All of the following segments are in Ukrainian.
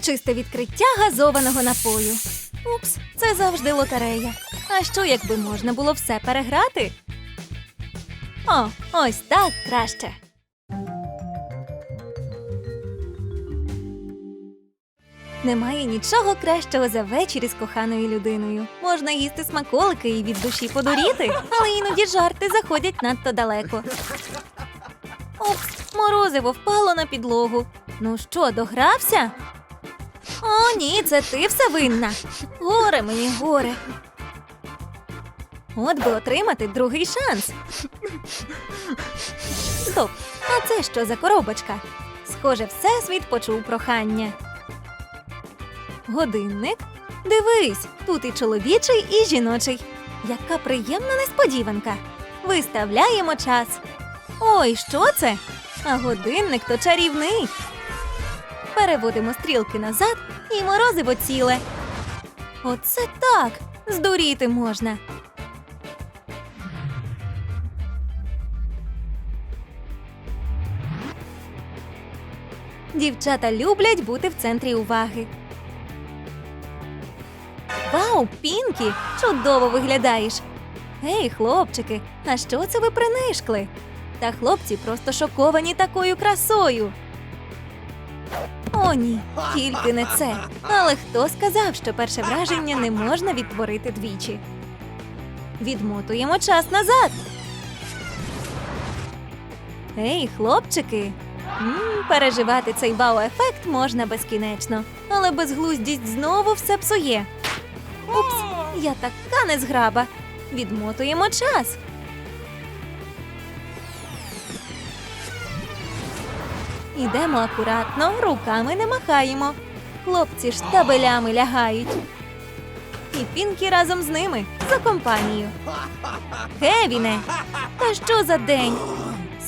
Урочисте відкриття газованого напою. Упс, це завжди лотерея. А що, якби можна було все переграти? О, ось так краще. Немає нічого кращого за вечір із коханою людиною. Можна їсти смаколики і від душі подуріти, але іноді жарти заходять надто далеко. Опс, морозиво впало на підлогу. Ну що, догрався? О, ні, це ти все винна. Горе мені, горе. От би отримати другий шанс. Стоп, а це що за коробочка? Схоже, всесвіт почув прохання. Годинник? Дивись, тут і чоловічий, і жіночий. Яка приємна несподіванка. Виставляємо час. Ой, що це? А годинник то чарівний. Переводимо стрілки назад і морозиво ціле. Оце так. Здуріти можна. Дівчата люблять бути в центрі уваги. Вау, Пінкі! Чудово виглядаєш. Гей, хлопчики, а що це ви принишкли? Та хлопці просто шоковані такою красою. О, ні, тільки не це. Але хто сказав, що перше враження не можна відтворити двічі? Відмотуємо час назад. Ей, хлопчики. м переживати цей вау-ефект можна безкінечно, але безглуздість знову все псує. Упс, я така незграба. Відмотуємо час. Ідемо акуратно, руками не махаємо. Хлопці ж табелями лягають. І Пінкі разом з ними за компанію. Кевіне, та що за день?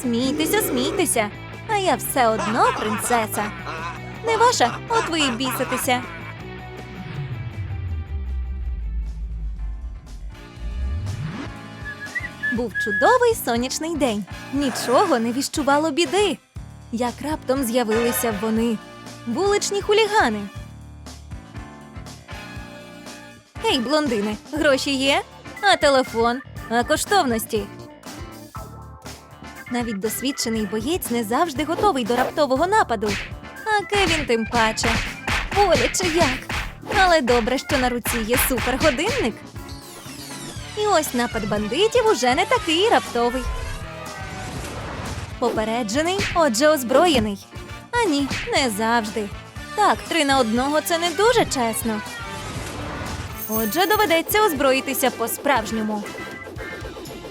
Смійтеся, смійтеся, а я все одно принцеса. Не ваша, от ви і біситеся. Був чудовий сонячний день. Нічого не віщувало біди. Як раптом з'явилися вони, вуличні хулігани. Гей, блондини, гроші є? А телефон? А коштовності? Навіть досвідчений боєць не завжди готовий до раптового нападу. А Кевін тим паче. Боляче як. Але добре, що на руці є супергодинник. І ось напад бандитів уже не такий раптовий. Попереджений, отже, озброєний. А ні, не завжди. Так, три на одного це не дуже чесно. Отже, доведеться озброїтися по-справжньому.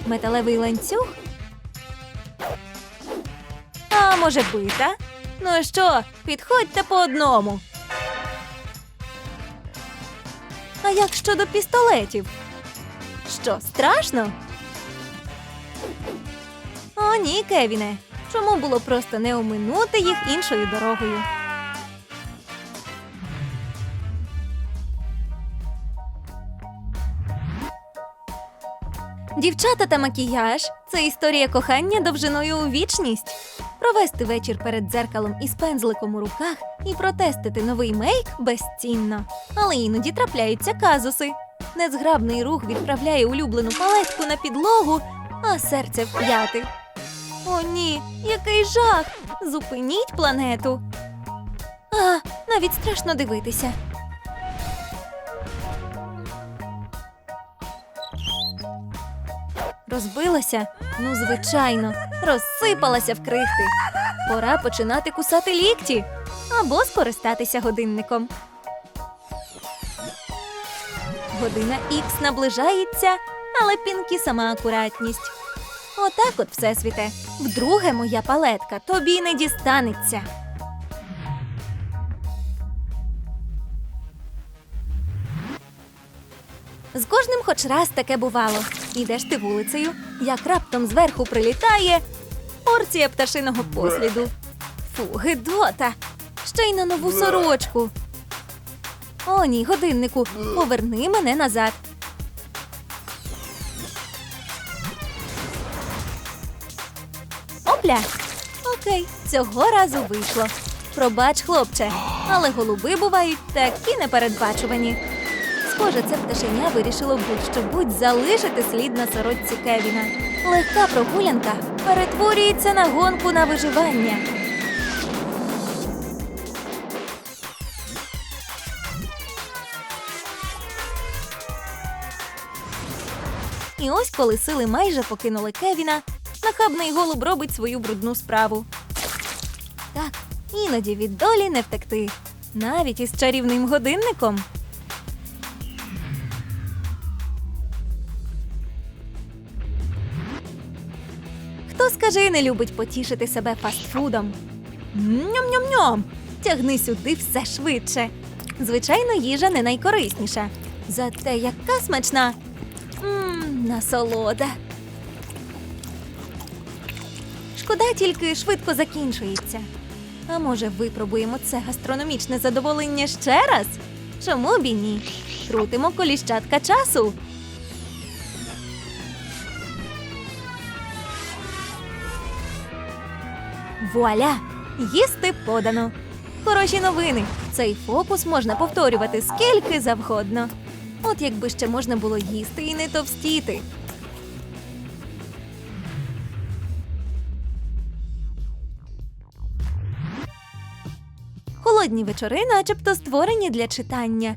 Металевий ланцюг. А може, бита? Ну що, підходьте по одному. А як щодо пістолетів? Що, страшно? О, ні, Кевіне. Чому було просто не оминути їх іншою дорогою? Дівчата та макіяж це історія кохання довжиною у вічність. Провести вечір перед дзеркалом із пензликом у руках і протестити новий мейк безцінно. Але іноді трапляються казуси. Незграбний рух відправляє улюблену палетку на підлогу, а серце в п'яти. О, ні, який жах! Зупиніть планету. А, навіть страшно дивитися. Розбилася? Ну, звичайно, розсипалася в крихти. Пора починати кусати лікті або скористатися годинником. Година Ікс наближається, але пінкі сама акуратність. Отак от, всесвіте. Вдруге моя палетка тобі не дістанеться. З кожним хоч раз таке бувало. Ідеш ти вулицею, як раптом зверху прилітає порція пташиного посліду. Фу, гидота! Ще й на нову сорочку. О, ні, годиннику, поверни мене назад. Опля. Окей, цього разу вийшло. Пробач, хлопче, але голуби бувають такі непередбачувані. Схоже, це пташеня вирішило будь-що будь залишити слід на сорочці Кевіна. Легка прогулянка перетворюється на гонку на виживання. І ось, коли сили майже покинули Кевіна, нахабний голуб робить свою брудну справу. Так, іноді від долі не втекти, навіть із чарівним годинником. Хто скажи, не любить потішити себе фастфудом? Ням-ням-ням! Тягни сюди все швидше. Звичайно, їжа не найкорисніша. Зате яка смачна. Мм, насолода. Шкода тільки швидко закінчується. А може, випробуємо це гастрономічне задоволення ще раз? Чому б і ні? Крутимо коліщатка часу. Вуаля! Їсти подано. Хороші новини. Цей фокус можна повторювати скільки завгодно. От якби ще можна було їсти і не товстіти. Холодні вечори, начебто створені для читання.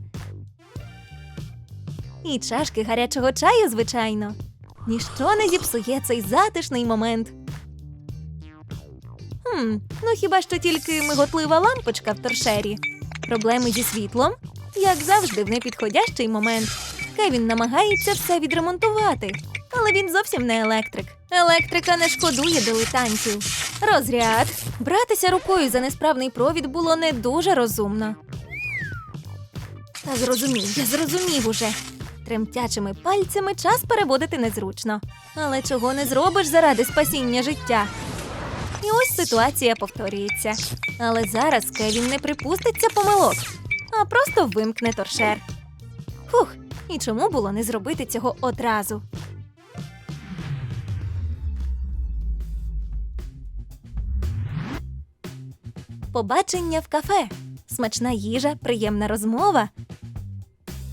І чашки гарячого чаю, звичайно. Ніщо не зіпсує цей затишний момент. Хм, ну хіба що тільки миготлива лампочка в торшері. Проблеми зі світлом, як завжди, в непідходящий момент. Кевін намагається все відремонтувати, але він зовсім не електрик. Електрика не шкодує дилетантів. Розряд. Братися рукою за несправний провід було не дуже розумно. Та зрозумів, я зрозумів уже. Тремтячими пальцями час переводити незручно. Але чого не зробиш заради спасіння життя? І ось ситуація повторюється. Але зараз Кевін не припуститься помилок, а просто вимкне торшер. Фух, і чому було не зробити цього одразу? Побачення в кафе, смачна їжа, приємна розмова.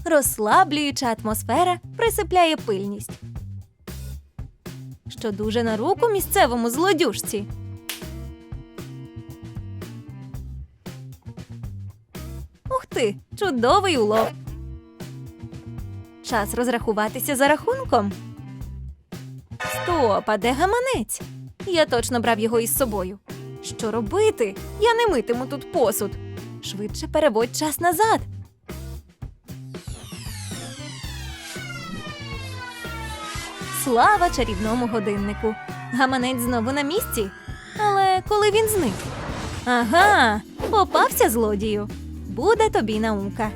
Розслаблююча атмосфера присипляє пильність. Що дуже на руку місцевому злодюжці. Ух ти, чудовий улов. Час розрахуватися за рахунком. Стоп, а де гаманець? Я точно брав його із собою. Що робити? Я не митиму тут посуд. Швидше переводь час назад. Слава чарівному годиннику. Гаманець знову на місці. Але коли він зник? Ага, попався злодію. Буде тобі наука.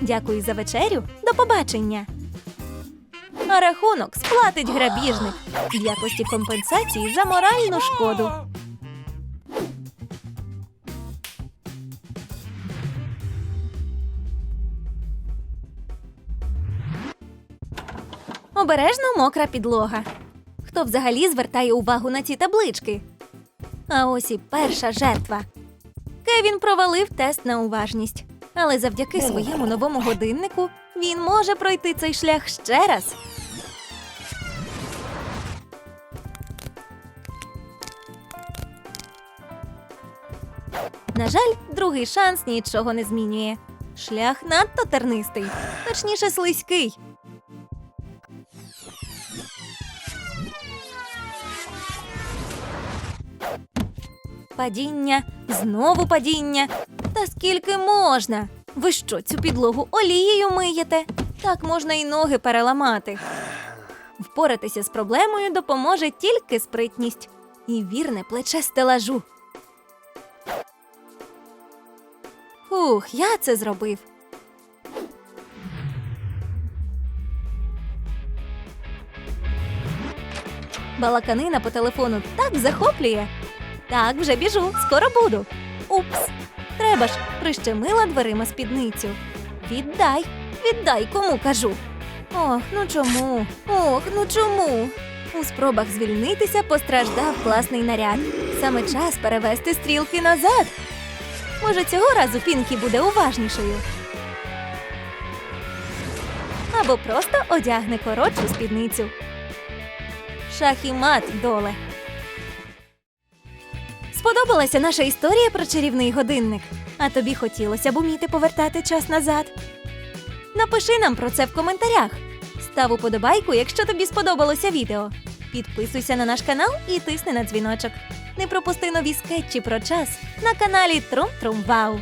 Дякую за вечерю. До побачення. А рахунок сплатить грабіжник в якості компенсації за моральну шкоду. Обережно мокра підлога. Хто взагалі звертає увагу на ці таблички? А ось і перша жертва. Кевін провалив тест на уважність, але завдяки своєму новому годиннику він може пройти цей шлях ще раз. На жаль, другий шанс нічого не змінює. Шлях надто тернистий, точніше слизький. Падіння, знову падіння. Та скільки можна? Ви що, цю підлогу олією миєте? Так можна і ноги переламати. Впоратися з проблемою допоможе тільки спритність і вірне плече стелажу. Фух, я це зробив. Балаканина по телефону так захоплює. Так, вже біжу, скоро буду. Упс. Треба ж, прищемила дверима спідницю. Віддай, віддай, кому кажу. Ох, ну чому? Ох, ну чому? У спробах звільнитися постраждав класний наряд. Саме час перевести стрілки назад. Може, цього разу Пінкі буде уважнішою. Або просто одягне коротшу спідницю. Шах і мат доле. Сподобалася наша історія про чарівний годинник. А тобі хотілося б уміти повертати час назад? Напиши нам про це в коментарях. Став уподобайку, якщо тобі сподобалося відео. Підписуйся на наш канал і тисни на дзвіночок. Не пропусти нові скетчі про час на каналі Трум Трум Вау.